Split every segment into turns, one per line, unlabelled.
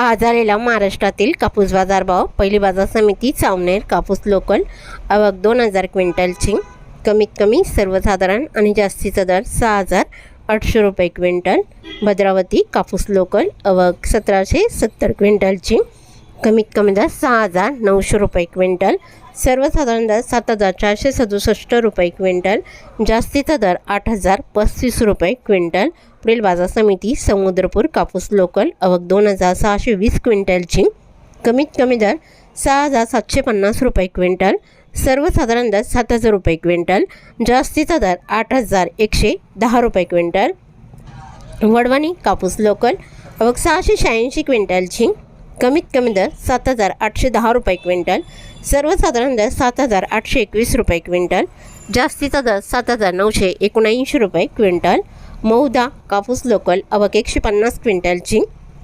आज आलेला महाराष्ट्रातील कापूस बाजार भाव पहिली बाजार समिती सावनेर कापूस लोकल आवक दोन हजार क्विंटलची. कमीत कमी सर्वसाधारण आणि जास्तीचा दर सहा हजार आठशे रुपये क्विंटल. भद्रावती कापूस लोकल आवक सतराशे सत्तर क्विंटलची. कमीत कमी दर सहा हजार नऊशे रुपये क्विंटल. सर्वसाधारण दर सात हजार चारशे सदुसष्ट रुपये क्विंटल. जास्तीचा दर आठ हजार पस्तीस रुपये क्विंटल. पुढील बाजार समिती समुद्रपूर कापूस लोकल अवक दोन हजार सहाशे वीस क्विंटलची कमीत कमी दर सहा हजार सातशे पन्नास रुपये क्विंटल. सर्वसाधारण दर सात हजार रुपये क्विंटल. जास्तीचा दर आठ हजार एकशे दहा रुपये क्विंटल. वडवाणी कापूस लोकल अवक सहाशे शहाऐंशी क्विंटलची कमीत कमी दर सात हजार आठशे दहा रुपये क्विंटल सर्वसाधारण दर सात हजार आठशे एकवीस रुपये क्विंटल जास्तीचा दर सात हजार नऊशे एकोणऐंशी रुपये क्विंटल मौदा कापूस लोकल अवक एकशे पन्नास क्विंटलची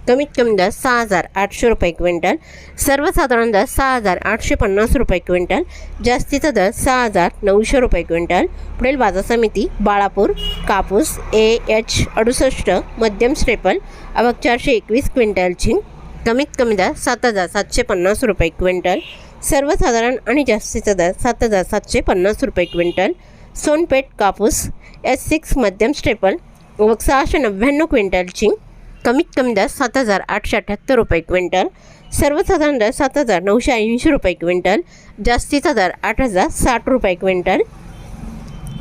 कमीत कमी दर सहा हजार आठशे रुपये क्विंटल सर्वसाधारण दर सहा हजार आठशे पन्नास रुपये क्विंटल जास्तीचा दर सहा हजार नऊशे रुपये क्विंटल. पुढील बाजार समिती बाळापूर कापूस ए एच अडुसष्ट मध्यम स्टेपल अवक चारशे एकवीस क्विंटलची कमीत कमी दर सात हजार सातशे पन्नास रुपये क्विंटल. सर्वसाधारण आणि जास्तीचा दर सात हजार सातशे पन्नास रुपये क्विंटल. सोनपेठ कापूस एस सिक्स मध्यम स्टेपल व सहाशे नव्याण्णव क्विंटलची कमीत कमी दर सात हजार आठशे अठ्ठ्याहत्तर रुपये क्विंटल. सर्वसाधारण दर सात हजार नऊशे ऐंशी रुपये क्विंटल. जास्तीचा दर आठ हजार साठ रुपये क्विंटल.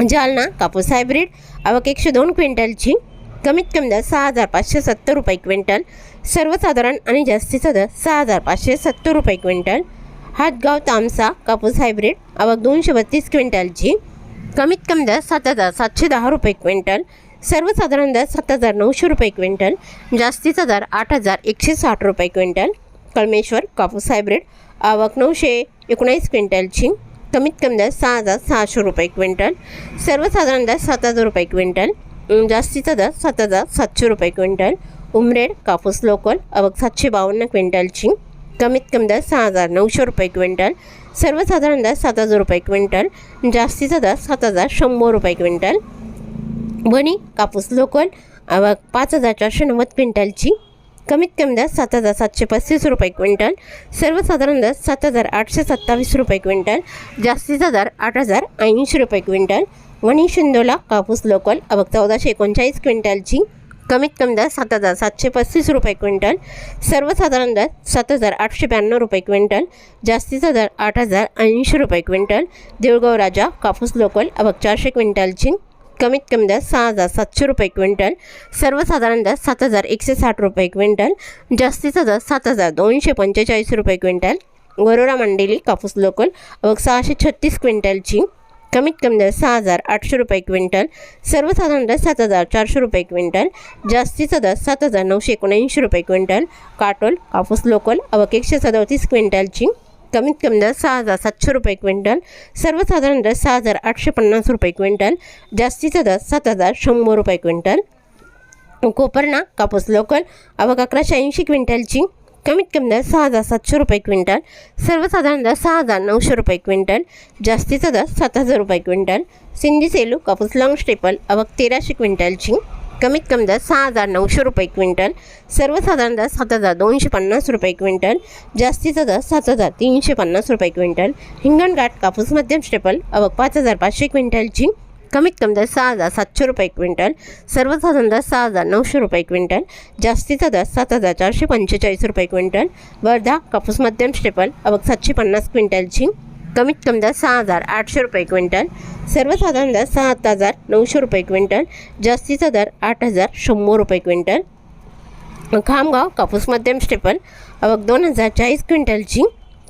जालना कापूस हायब्रिड आवक एकशे दोन क्विंटलची कमीत कमी दर सहा हजार पाचशे सत्तर रुपये क्विंटल सर्वसाधारण आणि जास्तीचा दर सहा हजार पाचशे सत्तर रुपये क्विंटल. हातगाव तामसा कापूस हायब्रिड आवक दोनशे बत्तीस क्विंटलची. कमीत कमी दर सात हजार सातशे दहा रुपये क्विंटल सर्वसाधारण दर सात हजार नऊशे रुपये क्विंटल जास्तीचा दर आठ हजार एकशे साठ रुपये क्विंटल. कळमेश्वर कापूस हायब्रिड आवक नऊशे एकोणीस क्विंटलची. कमीत कमी दर सहा हजार सहाशे रुपये क्विंटल सर्वसाधारण दर सात हजार रुपये क्विंटल. जास्तीचा दर सात हजार सातशे रुपये क्विंटल. उमरेड कापूस लोकल अवघ सातशे बावन्न क्विंटलची कमीत कमी दर सहा हजार नऊशे रुपये क्विंटल. सर्वसाधारण दर सात हजार रुपये क्विंटल. जास्तीचा दर सात हजार शंभर रुपये क्विंटल. वणी कापूस लोकल अवघ पाच हजार चारशे नव्वद क्विंटलची कमीत कमी दर सात हजार सातशे पस्तीस रुपये क्विंटल. सर्वसाधारण दर सात हजार आठशे सत्तावीस रुपये क्विंटल. जास्तीचा दर आठ हजार ऐंशी रुपये क्विंटल. वणी शिंदोला कापूस लोकल अबक चौदाशे एकोणचाळीस क्विंटलची कमीत कमी दर सात हजार सातशे पस्तीस रुपये क्विंटल सर्वसाधारण दर सात हजार आठशे ब्याण्णव रुपये क्विंटल जास्तीचा दर आठ हजार ऐंशी रुपये क्विंटल देऊळगाव राजा कापूस लोकल अबक चारशे क्विंटलची कमीत कमी दर सहा हजार सातशे रुपये क्विंटल सर्वसाधारण दर सात हजार एकशे साठ रुपये क्विंटल जास्तीचा दर सात हजार दोनशे पंचेचाळीस रुपये क्विंटल वरोरा मंडेली कापूस लोकल अवघ सहाशे छत्तीस क्विंटलची कमीत कमी दर सहा हजार आठशे रुपये क्विंटल सर्वसाधारण दर सात हजार चारशे रुपये क्विंटल जास्तीचा दर सात हजार नऊशे एकोणऐंशी रुपये क्विंटल काटोल कापूस लोकल अवक एकशे सदोतीस क्विंटलची कमीत कमी दर सहा हजार सातशे रुपये क्विंटल सर्वसाधारण दर सहा हजार आठशे पन्नास रुपये क्विंटल जास्तीचा दर सात हजार शंभर रुपये क्विंटल. कोपरणा कापूस लोकल आवक अकराशे ऐंशी क्विंटलची कमीत कमी दर सहा हजार सातशे रुपये क्विंटल सर्वसाधारण दर सहा हजार नऊशे रुपये क्विंटल जास्तीचा दर सात हजार रुपये क्विंटल सिंधी सेलू कापूस लॉंग स्टेपल अवक तेराशे क्विंटलची कमीत कमी दर सहा हजार नऊशे रुपये क्विंटल सर्वसाधारण दर सात हजार दोनशे पन्नास रुपये क्विंटल जास्तीचा दर सात हजार तीनशे पन्नास रुपये क्विंटल हिंगणघाट कापूस मध्यम स्टेपल अवक पाच हजार पाचशे क्विंटलची कमीत कमी दर सहा हजार सातशे रुपये क्विंटल सर्वसाधारण दर सहा हजार नऊशे रुपये क्विंटल जास्तीचा दर सात हजार चारशे पंचेचाळीस रुपये क्विंटल वर्धा कापूस मध्यम स्टेपल अवघ सातशे पन्नास क्विंटलची कमीत कमी दर सहा हजार आठशे रुपये क्विंटल सर्वसाधारण दर सात हजार नऊशे रुपये क्विंटल जास्तीचा दर आठ हजार शंभर रुपये क्विंटल. खामगाव कापूस मध्यम स्टेपल अवघ दोन हजार चाळीस क्विंटलची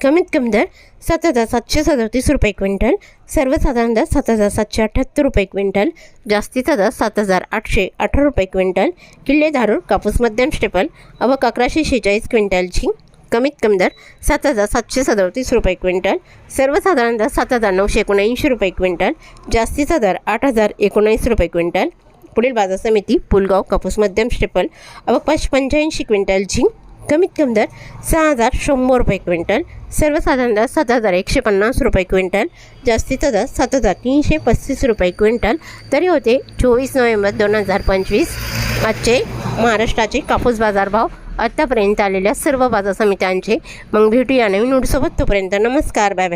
कमीत कमी दर सात हजार सातशे सदतीस रुपये क्विंटल. सर्वसाधारण दर सात हजार सातशे अठ्ठ्याहत्तर रुपये क्विंटल. जास्तीचा दर सात हजार आठशे अठरा रुपये क्विंटल. किल्ले धारूर कापूस मध्यम स्टेपल अवक अकराशे शेहेचाळीस क्विंटलची कमीत कमी दर सात हजार सातशे सदतीस रुपये क्विंटल. सर्वसाधारण दर सात हजार नऊशे एकोणऐंशी रुपये क्विंटल. जास्तीचा दर आठ हजार एकोणऐंशी रुपये क्विंटल. पुढील बाजार समिती पुलगाव कापूस मध्यम स्टेपल अवक पाचशे पंच्याऐंशी क्विंटलची कमीत कमी दर सहा हजार शंभर रुपये क्विंटल. सर्वसाधारण दर सात हजार एकशे पन्नास रुपये क्विंटल. जास्तीचा दर सात हजार तीनशे पस्तीस रुपये क्विंटल. तरी होते चोवीस नोव्हेंबर दोन हजार पंचवीस. आजचे महाराष्ट्राचे कापूस बाजारभाव आत्तापर्यंत आलेल्या सर्व बाजार समित्यांचे. मग भेटूया नवीन नोटसोबत तोपर्यंत नमस्कार. Bye bye.